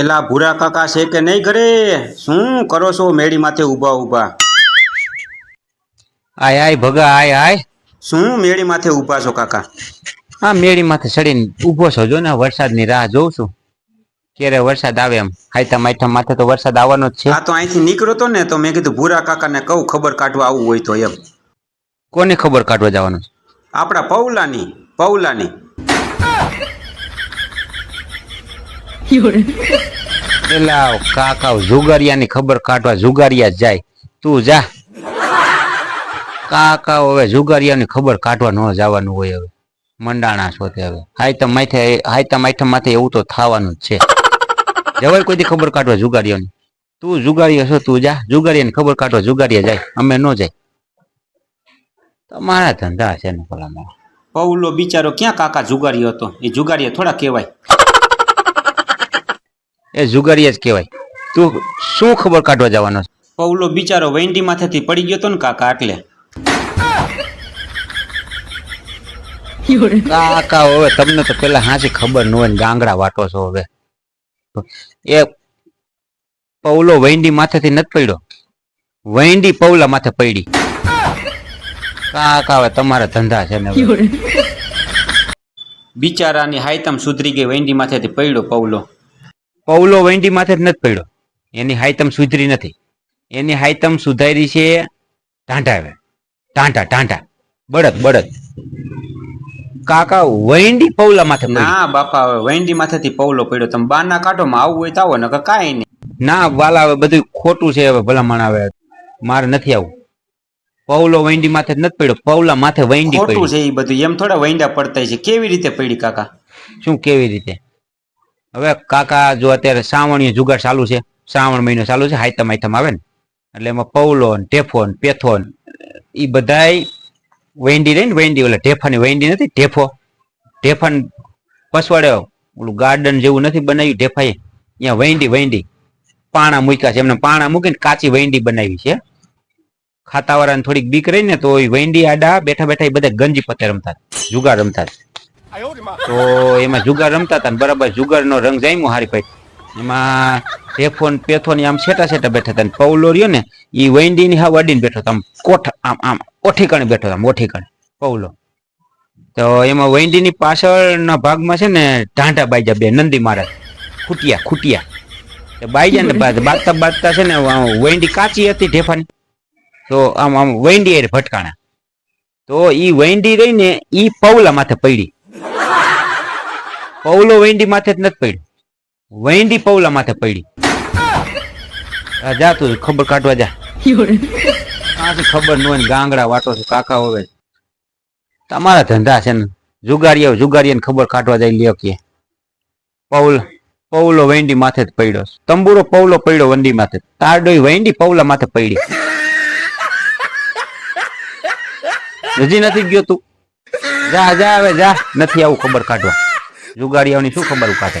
એલા ભૂરા કાકા છે કે નહીં ઘરે? શું કરો છો મેળી માથે ઊભા ઊભા? આય આય ભગા આય આય. શું મેળી માથે ઊભા છો કાકા? હા મેળી માથે ચડીને ઊભો છો. જો ને વરસાદની રાહ જોઉં છું. ક્યારે વરસાદ આવે એમ. હાઈતા માઈઠા માથે તો વરસાદ આવવાનો જ છે. આ તો અહીંથી નીકળ્યો તો ને તો મેં કીધું ભૂરા કાકાને કહું ખબર કાઢવા આવવું હોય તો એમ. કોની ખબર કાઢવા જવાનું છે? આપણા પૌલાની પૌલાની. પેલા કાકા જુગારિયાની ખબર કાઢવા જુગારિયા જ જાય. તું જા. કાકા હવે જુગારિયાની ખબર કાઢવા ન જવાનું હોય હવે. મંડાણા છો તે હવે. હાઈતા માથે હાઈતા માથા માથે એવું તો થવાનું જ છે. જવાય કોઈથી ખબર કાઢવા જુગારિયાની. તું જુગારિયા છો તું જા. જુગારિયાની ખબર કાઢવા જુગારિયા જાય. અમે ન જાય. તમારા ધંધા છે ને પેલા મારા પૌલો બિચારો ક્યાં કાકા જુગારી હતો? એ જુગારીએ થોડા કહેવાય. એ જુગારી જ કહેવાય. તું શું ખબર કાઢવા જવાનો છે? પૌલો બિચારો વેંડી માથેથી પડી ગયો તો ને કાકા એટલે કાકા હવે તમને તો પેલા હાજી ખબર ન હોય ને ગાંગડા વાટો છો હવે. એ પૌલો વૈંડી માથેથી નથી પડ્યો. વૈંડી પૌલા માથે પડી. કાકા હવે તમારા ધંધા છે ને. બિચારાની હાયતમ સુધરી ગઈ વૈંડી માથેથી પડ્યો પૌલો. પૌલો વૈંડી માથે જ નથી પડ્યો. એની હાઈતમ સુધરી નથી. એની હાઈતમ સુધારી છે ટાંટા હવે. ટાંટા ટાંટા બળદ બળદ. કાકા વૈંડી પૌલા માથે ના બાપા હવે વૈંડી માથેથી પૌલો પડ્યો. તમે બારના કાઢોમાં આવું હોય તો આવો નકર કાંઈ નહીં. ના વાલા હવે બધું ખોટું છે હવે ભલામણ આવે. મારે નથી આવું. પૌલો વૈંડી માથે નથી પડ્યો. પૌલા માથે વૈંડી પડ્યું. છે એ બધું. એમ થોડા વૈંડા પડતા છે. કેવી રીતે પડી કાકા? શું કેવી રીતે? હવે કાકા જો અત્યારે શ્રાવણીય જુગાર ચાલુ છે, શ્રાવણ મહિનો ચાલુ છે, હાઈતમ આઈટમ આવે ને. એટલે એમાં પૌલોન ટેફોન ટેફો ને પેથો ને એ બધાય વેંડી રહી ને વેંડી, ઓલા ઢેફાની વેંડી નથી, ઢેફો. ઢેફન પસવાડે ઓલું ગાર્ડન જેવું નથી બનાવ્યું, ઢેફાએ. અહીંયા વૈંડી, વેંડી. પાણા મૂક્યા છે, એમને પાણા મૂકીને કાચી વેંડી બનાવી છે. ખાતાવાળાને થોડીક બીક રહી ને તો વૈંડી આડા બેઠા બેઠા એ બધા ગંજી પતે રમતા, જુગાર રમતા. તો એમાં જુગાર રમતા હતા બરાબર જુગારનો રંગ જામ્યો હારી ભાઈ. એમાં ટેફો પેથોન આમ છેટા છેટા બેઠા હતા પૌલો રહ્યો ને એ વૈંડી ની હાવ અડીને બેઠો હતો, આમ કોઠ, આમ આમ ઓઠી કણે બેઠો હતો, આમ ઓઠીકણે, પૌલો. તો એમાં વૈંડી ની પાછળના ભાગમાં છે ને ઢાંઢા બાઈજા બે નંદી મહારાજ, ખૂટિયા ખૂટિયા. બાઈજા ને બાજતા બાગતા છે ને વૈંડી કાચી હતી ઢેફાની. તો આમ આમ વૈંડી ભટકાણા. તો ઈ વૈંડી રહી ને ઈ પૌલા માથે પડી. પૌલો વૈંડી માથે જ નથી પડી. વૈંડી પૌલા માથે પડી. જા તું, ખબર કાઢવા જા. આથી ખબર ન હોય ગાંગડા વાટો છે, કાકા હવે તમારા ધંધા છે ને, જુગારીઓ જુગારીને ખબર કાઢવા જાય લ્યો કે. પૌલ, પૌલો વૈંડી માથે જ પડ્યો તંબુરો પૌલો પડ્યો વંડી માથે. તારડોઈ વૈંડી પૌલા માથે પડી. હજી નથી ગયો તું. જા જા હવે, જા. નથી આવું ખબર કાઢવા. જુગાડીઓની શું ખબર કાઢે?